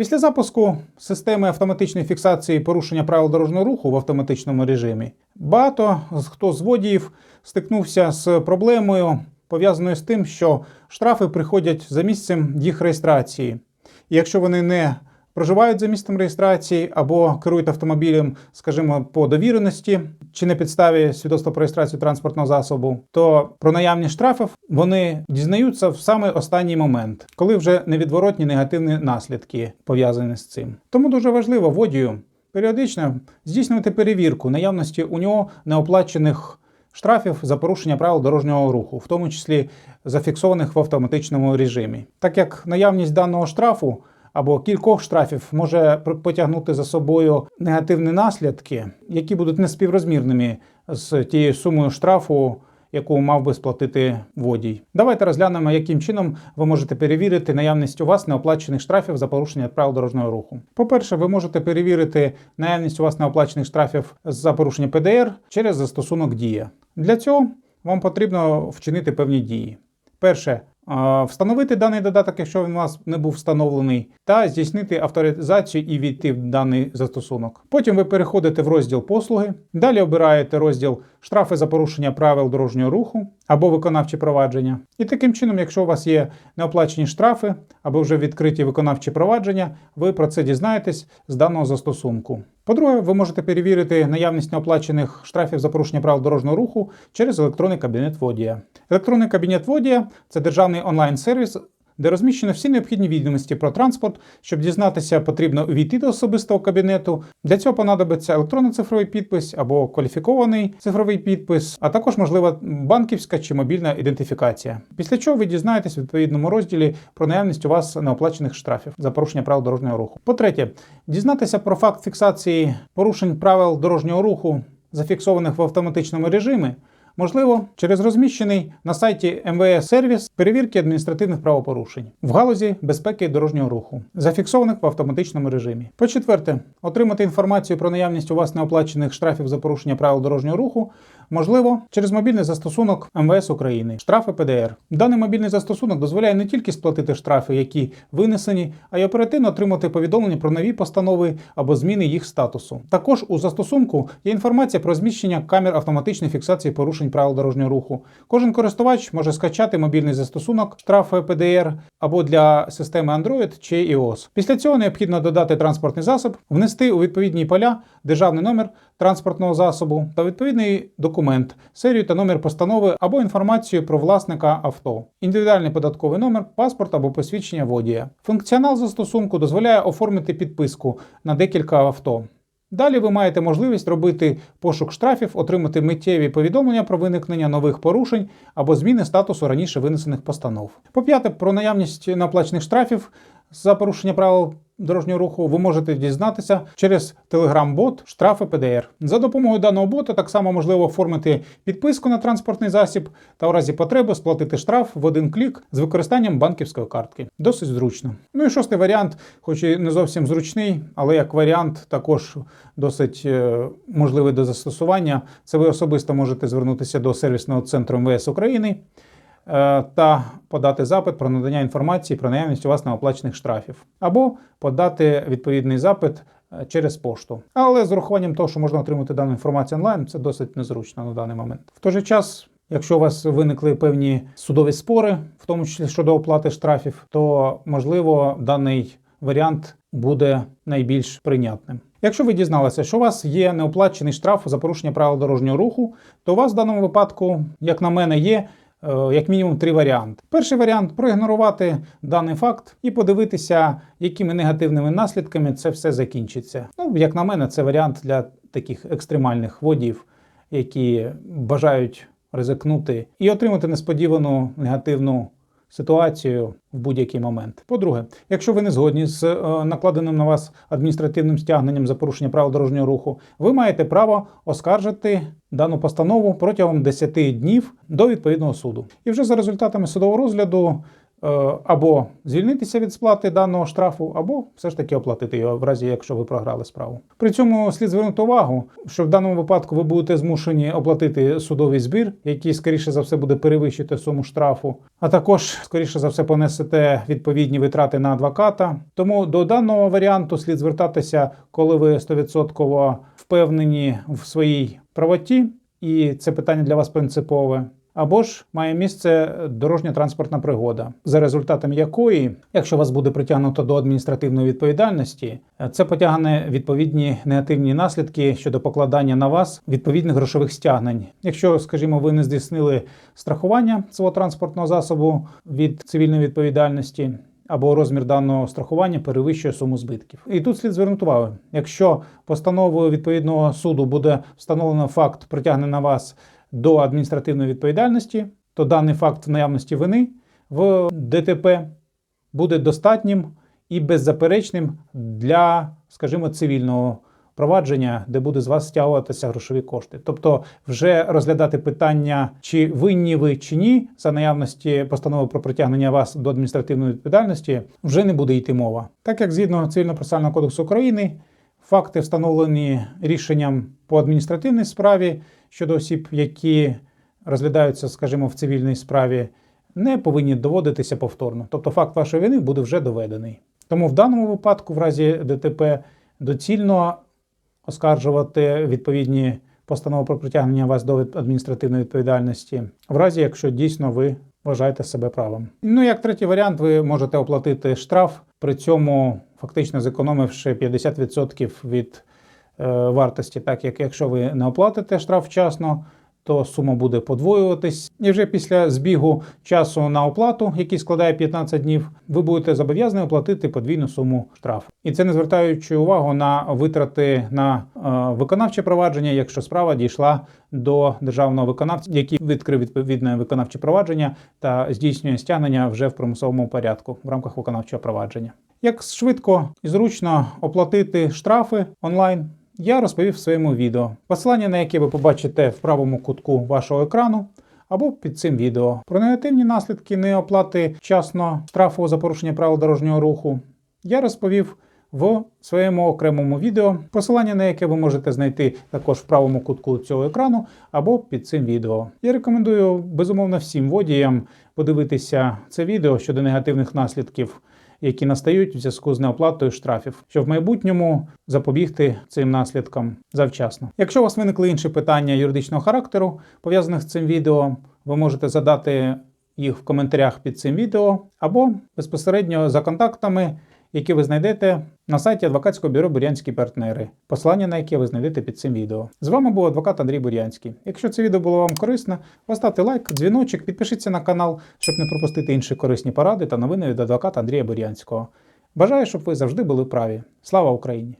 Після запуску системи автоматичної фіксації порушення правил дорожнього руху в автоматичному режимі багато з- хто з водіїв стикнувся з проблемою, пов'язаною з тим, що штрафи приходять за місцем їх реєстрації. І якщо вони не проживають за місцем реєстрації або керують автомобілем, скажімо, по довіреності чи на підставі свідоцтва про реєстрацію транспортного засобу, то про наявність штрафів вони дізнаються в саме останній момент, коли вже невідворотні негативні наслідки пов'язані з цим. Тому дуже важливо водію періодично здійснювати перевірку наявності у нього неоплачених штрафів за порушення правил дорожнього руху, в тому числі зафіксованих в автоматичному режимі. Так як наявність даного штрафу або кількох штрафів може потягнути за собою негативні наслідки, які будуть неспіврозмірними з тією сумою штрафу, яку мав би сплатити водій. Давайте розглянемо, яким чином ви можете перевірити наявність у вас неоплачених штрафів за порушення правил дорожнього руху. По-перше, ви можете перевірити наявність у вас неоплачених штрафів за порушення ПДР через застосунок Дія. Для цього вам потрібно вчинити певні дії. Перше, встановити даний додаток, якщо він у вас не був встановлений, та здійснити авторизацію і війти в даний застосунок. Потім ви переходите в розділ послуги, далі обираєте розділ штрафи за порушення правил дорожнього руху або виконавчі провадження. І таким чином, якщо у вас є неоплачені штрафи або вже відкриті виконавчі провадження, ви про це дізнаєтесь з даного застосунку. По-друге, ви можете перевірити наявність неоплачених штрафів за порушення правил дорожнього руху через електронний кабінет водія. Електронний кабінет водія це державний онлайн-сервіс, де розміщено всі необхідні відомості про транспорт. Щоб дізнатися, потрібно увійти до особистого кабінету. Для цього понадобиться електронний цифровий підпис або кваліфікований цифровий підпис, а також можлива банківська чи мобільна ідентифікація. Після чого ви дізнаєтесь в відповідному розділі про наявність у вас неоплачених штрафів за порушення правил дорожнього руху. По-третє, дізнатися про факт фіксації порушень правил дорожнього руху, зафіксованих в автоматичному режимі. Можливо, через розміщений на сайті МВС сервіс перевірки адміністративних правопорушень в галузі безпеки дорожнього руху, зафіксованих в автоматичному режимі. По-четверте, отримати інформацію про наявність у вас неоплачених штрафів за порушення правил дорожнього руху можливо через мобільний застосунок МВС України штрафи ПДР. Даний мобільний застосунок дозволяє не тільки сплатити штрафи, які винесені, а й оперативно отримати повідомлення про нові постанови або зміни їх статусу. Також у застосунку є інформація про зміщення камер автоматичної фіксації порушень правил дорожнього руху. Кожен користувач може скачати мобільний застосунок штрафи ПДР або для системи Android чи iOS. Після цього необхідно додати транспортний засіб, внести у відповідні поля державний номер транспортного засобу та відповідний документ, серію та номер постанови або інформацію про власника авто, індивідуальний податковий номер, паспорт або посвідчення водія. Функціонал застосунку дозволяє оформити підписку на декілька авто. Далі ви маєте можливість робити пошук штрафів, отримати миттєві повідомлення про виникнення нових порушень або зміни статусу раніше винесених постанов. По-п'яте, про наявність неоплачених штрафів за порушення правил дорожнього руху ви можете дізнатися через Telegram-бот штрафи ПДР. За допомогою даного бота так само можливо оформити підписку на транспортний засіб та в разі потреби сплатити штраф в один клік з використанням банківської картки. Досить зручно. Ну і шостий варіант, хоч і не зовсім зручний, але як варіант також досить е, можливий до застосування. Це ви особисто можете звернутися до сервісного центру МВС України та подати запит про надання інформації про наявність у вас неоплачених штрафів, або подати відповідний запит е, через пошту. Але з урахуванням того, що можна отримати дану інформацію онлайн, це досить незручно на даний момент. В той же час. Якщо у вас виникли певні судові спори, в тому числі щодо оплати штрафів, то можливо даний варіант буде найбільш прийнятним. Якщо ви дізналися, що у вас є неоплачений штраф за порушення правил дорожнього руху, то у вас в даному випадку, як на мене, є е, як мінімум три варіанти. Перший варіант проігнорувати даний факт і подивитися, якими негативними наслідками це все закінчиться. Ну, як на мене, це варіант для таких екстремальних водіїв, які бажають ризикнути і отримати несподівану негативну ситуацію в будь-який момент. По-друге, якщо ви не згодні з е, накладеним на вас адміністративним стягненням за порушення правил дорожнього руху, ви маєте право оскаржити дану постанову протягом 10 днів до відповідного суду. І вже за результатами судового розгляду або звільнитися від сплати даного штрафу, або все ж таки оплатити його, в разі якщо ви програли справу. При цьому слід звернути увагу, що в даному випадку ви будете змушені оплатити судовий збір, який скоріше за все буде перевищити суму штрафу, а також скоріше за все понесете відповідні витрати на адвоката. Тому до даного варіанту слід звертатися, коли ви 100% впевнені в своїй правоті, і це питання для вас принципове. Або ж має місце дорожня транспортна пригода, за результатами якої, якщо вас буде притягнуто до адміністративної відповідальності, це потягне відповідні негативні наслідки щодо покладання на вас відповідних грошових стягнень. Якщо, скажімо, ви не здійснили страхування свого транспортного засобу від цивільної відповідальності. Або розмір даного страхування перевищує суму збитків. І тут слід звернути увагу, якщо постановою відповідного суду буде встановлено факт притягнення на вас до адміністративної відповідальності, то даний факт наявності вини в ДТП буде достатнім і беззаперечним для, скажімо, цивільного провадження, де буде з вас стягуватися грошові кошти. Тобто, вже розглядати питання, чи винні ви чи ні, за наявності постанови про притягнення вас до адміністративної відповідальності, вже не буде йти мова. Так як згідно цивільно-процесуального кодексу України, факти встановлені рішенням по адміністративній справі щодо осіб, які розглядаються, скажімо, в цивільній справі, не повинні доводитися повторно. Тобто факт вашої вини буде вже доведений. Тому в даному випадку, в разі ДТП, доцільно оскаржувати відповідні постанови про притягнення вас до адміністративної відповідальності, в разі якщо дійсно ви вважаєте себе правим. Ну як третій варіант, ви можете оплатити штраф, при цьому фактично зекономивши 50% від вартості, так як якщо ви не оплатите штраф вчасно. То сума буде подвоюватись, і вже після збігу часу на оплату, який складає 15 днів, ви будете зобов'язані оплатити подвійну суму штрафу. І це не звертаючи увагу на витрати на е, виконавче провадження, якщо справа дійшла до державного виконавця, який відкрив відповідне виконавче провадження та здійснює стягнення вже в примусовому порядку в рамках виконавчого провадження. Як швидко і зручно оплатити штрафи онлайн? Я розповів в своєму відео, посилання на яке ви побачите в правому кутку вашого екрану або під цим відео. Про негативні наслідки неоплати вчасно штрафу за порушення правил дорожнього руху я розповів в своєму окремому відео, посилання на яке ви можете знайти також в правому кутку цього екрану або під цим відео. Я рекомендую безумовно всім водіям подивитися це відео щодо негативних наслідків які настають в зв'язку з неоплатою штрафів, щоб в майбутньому запобігти цим наслідкам завчасно. Якщо у вас виникли інші питання юридичного характеру, пов'язаних з цим відео, ви можете задати їх в коментарях під цим відео або безпосередньо за контактами які ви знайдете на сайті адвокатського бюро Бурянські партнери, посилання на яке ви знайдете під цим відео. З вами був адвокат Андрій Бурянський. Якщо це відео було вам корисно, поставте лайк, дзвіночок, підпишіться на канал, щоб не пропустити інші корисні поради та новини від адвоката Андрія Бурянського. Бажаю, щоб ви завжди були праві. Слава Україні!